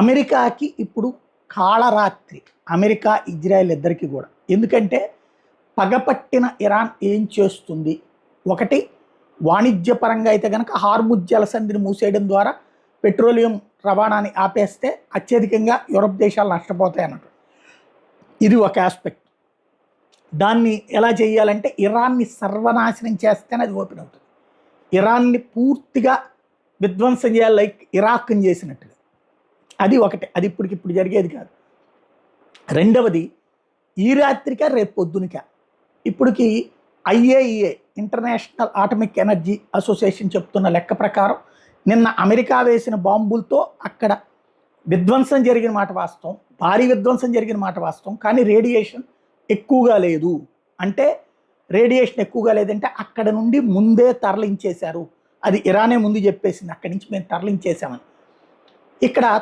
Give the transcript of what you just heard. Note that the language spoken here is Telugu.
అమెరికాకి ఇప్పుడు కాళరాత్రి అమెరికా ఇజ్రాయెల్ ఇద్దరికి కూడా. ఎందుకంటే పగపట్టిన ఇరాన్ ఏం చేస్తుంది? ఒకటి వాణిజ్యపరంగా అయితే కనుక హార్ముజ్ జలసంధిని మూసేయడం ద్వారా పెట్రోలియం రవాణాని ఆపేస్తే అత్యధికంగా యూరప్ దేశాలు నష్టపోతాయి అన్నట్టు. ఇది ఒక ఆస్పెక్ట్. దాన్ని ఎలా చేయాలంటే ఇరాన్ని సర్వనాశనం చేస్తేనే అది ఓపెన్ అవుతుంది. ఇరాన్ని పూర్తిగా విధ్వంసం చేయాలి లైక్ ఇరాక్ని చేసినట్టుగా. అది ఒకటి. అది ఇప్పటికి ఇప్పుడు జరిగేది కాదు. రెండవది ఈ రాత్రిక రేపు పొద్దునిక? ఇప్పటికి IAEA international atomic energy association చెప్తున్న లెక్క ప్రకారం నిన్న అమెరికా వేసిన బాంబులతో అక్కడ విధ్వంసం జరిగిన మాట వాస్తవం భారీ విధ్వంసం జరిగిన మాట వాస్తవం కానీ రేడియేషన్ ఎక్కువగా లేదు. అంటే రేడియేషన్ ఎక్కువగా లేదంటే అక్కడ నుండి ముందే తరలించేశారు. అది ఇరానే ముందు చెప్పేసింది. అక్కడి నుంచి మేము తరలించేశామని. ఇక్కడ